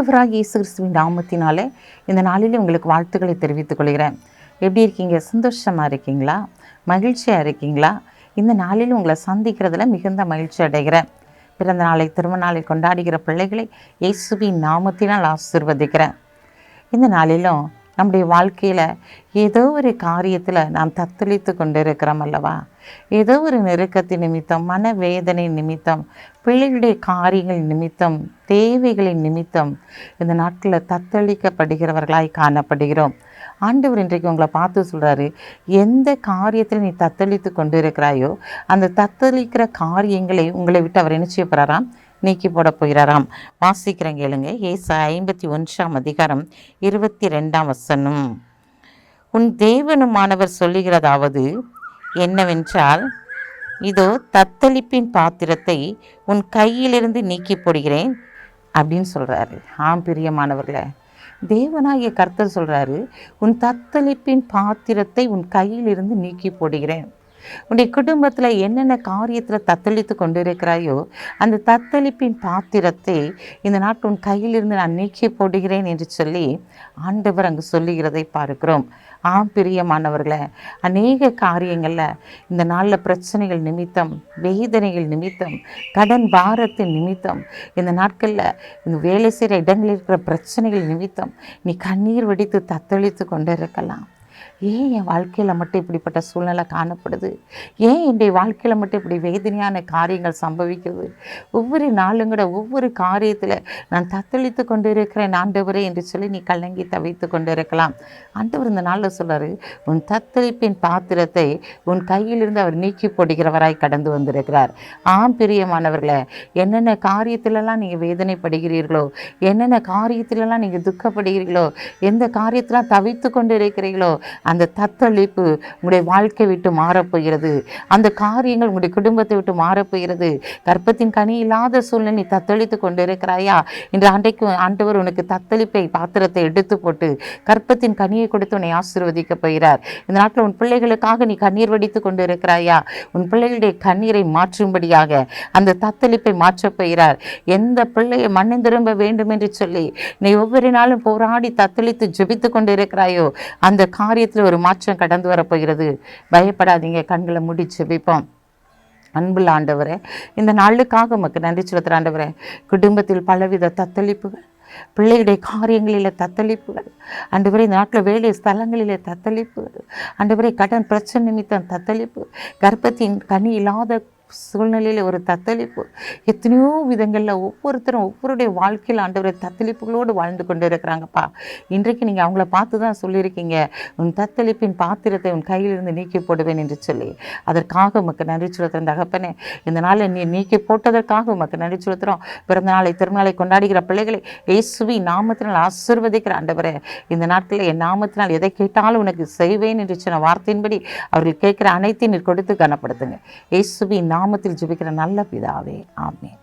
ஆண்டவராக இயேசு கிறிஸ்துவின் நாமத்தினாலே இந்த நாளிலே உங்களுக்கு வாழ்த்துக்களை தெரிவித்துக் கொள்கிறேன். எப்படி இருக்கீங்க? சந்தோஷமாக இருக்கீங்களா? மகிழ்ச்சியாக இருக்கீங்களா? இந்த நாளில் உங்களை சந்திக்கிறதுல மிகுந்த மகிழ்ச்சி அடைகிறேன். பிறந்த நாளை திருமண நாளை கொண்டாடுகிற பிள்ளைகளை இயேசுவின் நாமத்தினால் ஆசிர்வதிக்கிறேன். இந்த நாளிலும் நம்முடைய வாழ்க்கையில் ஏதோ ஒரு காரியத்தில் நாம் தத்தளித்து கொண்டிருக்கிறோம் அல்லவா? ஏதோ ஒரு நெருக்கத்தின் நிமித்தம் மனவேதனை நிமித்தம் பிள்ளைகளுடைய காரியங்கள் நிமித்தம் தேவைகளின் நிமித்தம் இந்த நாட்டில் தத்தளிக்கப்படுகிறவர்களாய் காணப்படுகிறோம். ஆண்டவர் இன்றைக்கு உங்களை பார்த்து சொல்கிறாரு எந்த காரியத்தில் நீ தத்தளித்து கொண்டு இருக்கிறாயோ அந்த தத்தளிக்கிற காரியங்களை உங்களை விட்டு அவர் என்ன செய்ய போகிறாராம் நீக்கி போட போகிறாராம். வாசிக்கிறேன் கேளுங்க. ஏசா ஐம்பத்தி ஒன்றாம் அதிகாரம் இருபத்தி ரெண்டாம் வசனம். உன் தேவனுமானவர் சொல்லுகிறதாவது என்னவென்றால் இதோ தத்தளிப்பின் பாத்திரத்தை உன் கையிலிருந்து நீக்கி போடுகிறேன் அப்படின்னு சொல்கிறாரு ஆம் பிரியமானவர்களே. தேவனாகிய கர்த்தர் சொல்கிறாரு உன் தத்தளிப்பின் பாத்திரத்தை உன் கையிலிருந்து நீக்கி போடுகிறேன். உன்னுடைய குடும்பத்தில் என்னென்ன காரியத்தில் தத்தளித்து கொண்டிருக்கிறாயோ அந்த தத்தளிப்பின் பாத்திரத்தை இந்த நாட்டு உன் கையிலிருந்து நான் நீக்கி போடுகிறேன் என்று சொல்லி ஆண்டவர் அங்கு சொல்லுகிறதை பார்க்கிறோம். ஆம் பிரியமானவர்களை அநேக காரியங்களில் இந்த நாளில் பிரச்சனைகள் நிமித்தம் வேதனைகள் நிமித்தம் கடன் பாரத்தின் நிமித்தம் இந்த நாட்களில் இந்த வேலை செய்கிற இடங்களில் இருக்கிற பிரச்சனைகள் நிமித்தம் நீ கண்ணீர் வெடித்து தத்தளித்து கொண்டு இருக்கலாம் ஏன் என் வாழ்க்கையில் மட்டும் இப்படிப்பட்ட சூழ்நிலை காணப்படுது? ஏன் என்னுடைய வாழ்க்கையில் மட்டும் இப்படி வேதனையான காரியங்கள் சம்பவிக்கிறது? ஒவ்வொரு நாளும் கூட ஒவ்வொரு காரியத்தில் நான் தத்தளித்து கொண்டு இருக்கிறேன் ஆண்டவரே என்று சொல்லி நீ கலங்கி தவித்து கொண்டு இருக்கலாம் ஆண்டவர் இந்த நாளில் சொல்கிறார் உன் தத்தளிப்பின் பாத்திரத்தை உன் கையிலிருந்து அவர் நீக்கி போடுகிறவராய் கடந்து வந்திருக்கிறார். ஆம் பிரியமானவர்களே என்னென்ன காரியத்திலெல்லாம் நீங்கள் வேதனைப்படுகிறீர்களோ என்னென்ன காரியத்திலெல்லாம் நீங்கள் துக்கப்படுகிறீர்களோ எந்த காரியத்திலாம் தவித்து கொண்டு இருக்கிறீர்களோ அந்த தத்தளிப்பு உங்களுடைய வாழ்க்கை விட்டு மாறப்போகிறது. அந்த காரியங்கள் உங்களுடைய குடும்பத்தை விட்டு மாறப்போகிறது. கற்பத்தின் கனி இல்லாத சூழ்நிலை நீ தத்தளித்து கொண்டிருக்கிறாயா? இன்று அன்றைக்கு ஆண்டவர் உனக்கு தத்தளிப்பை பாத்திரத்தை எடுத்து போட்டு கற்பத்தின் கனியை கொடுத்து உன்னை ஆசீர்வதிக்க போகிறார். இந்த நாட்டில் உன் பிள்ளைகளுக்காக நீ கண்ணீர் வடித்து கொண்டு இருக்கிறாயா உன் பிள்ளைகளுடைய கண்ணீரை மாற்றும்படியாக அந்த தத்தளிப்பை மாற்றப் போகிறார். எந்த பிள்ளையை மண்ணை திரும்ப வேண்டும் என்று சொல்லி நீ ஒவ்வொரு நாளும் போராடி தத்தளித்து ஜெபித்து கொண்டு இருக்கிறாயோ அந்த காரியத்தில் ஒரு மாற்றம் கடந்து வரப்போகிறது. பயப்படாதீங்க கண்களை முடிச்சு வைப்போம். அன்புள்ள ஆண்டவரே இந்த நாளுக்காக உமக்கு நன்றி செலுத்துகிற ஆண்டவரே குடும்பத்தில் பலவித தத்தளிப்புகள் பிள்ளைகளுடைய காரியங்களில் தத்தளிப்புகள் ஆண்டவரே இந்த நாட்டில் வேலை ஸ்தலங்களிலே தத்தளிப்புகள் ஆண்டவரே கடன் பிரச்சனை நிமித்தம் தத்தளிப்பு கர்ப்பத்தின் கனி இல்லாத சூழ்நிலையில் ஒரு தத்தளிப்பு. எத்தனையோ விதங்களில் ஒவ்வொருத்தரும் ஒவ்வொருடைய வாழ்க்கையில் ஆண்டவரை தத்தளிப்புகளோடு வாழ்ந்து கொண்டு இருக்கிறாங்கப்பா. இன்றைக்கு நீங்கள் அவங்கள பார்த்து தான் சொல்லியிருக்கீங்க. உன் தத்தளிப்பின் பாத்திரத்தை உன் கையிலிருந்து நீக்கி போடுவேன் என்று சொல்லி. அதற்காக உமக்கு நன்றி செலுத்துகிறேன் தகப்பனே. இந்த நாளில் நீ நீக்கி போட்டதற்காக உமக்கு நன்றி செலுத்துகிறோம் பிறந்த நாளை திருநாளை கொண்டாடுகிற பிள்ளைகளை இயேசுவி நாமத்தினால் ஆசீர்வதிக்கிற ஆண்டவரே. இந்த நாட்களில் என் நாமத்தினால் எதை கேட்டாலும் உனக்கு செய்வேன் என்று சொன்ன வார்த்தையின்படி அவர்கள் கேட்குற அனைத்தையும் நீர் கொடுத்து கனப்படுத்துங்க. இயேசுவி நாமத்தில் ஜெபிக்கிற நல்ல பிதாவே ஆமேன்.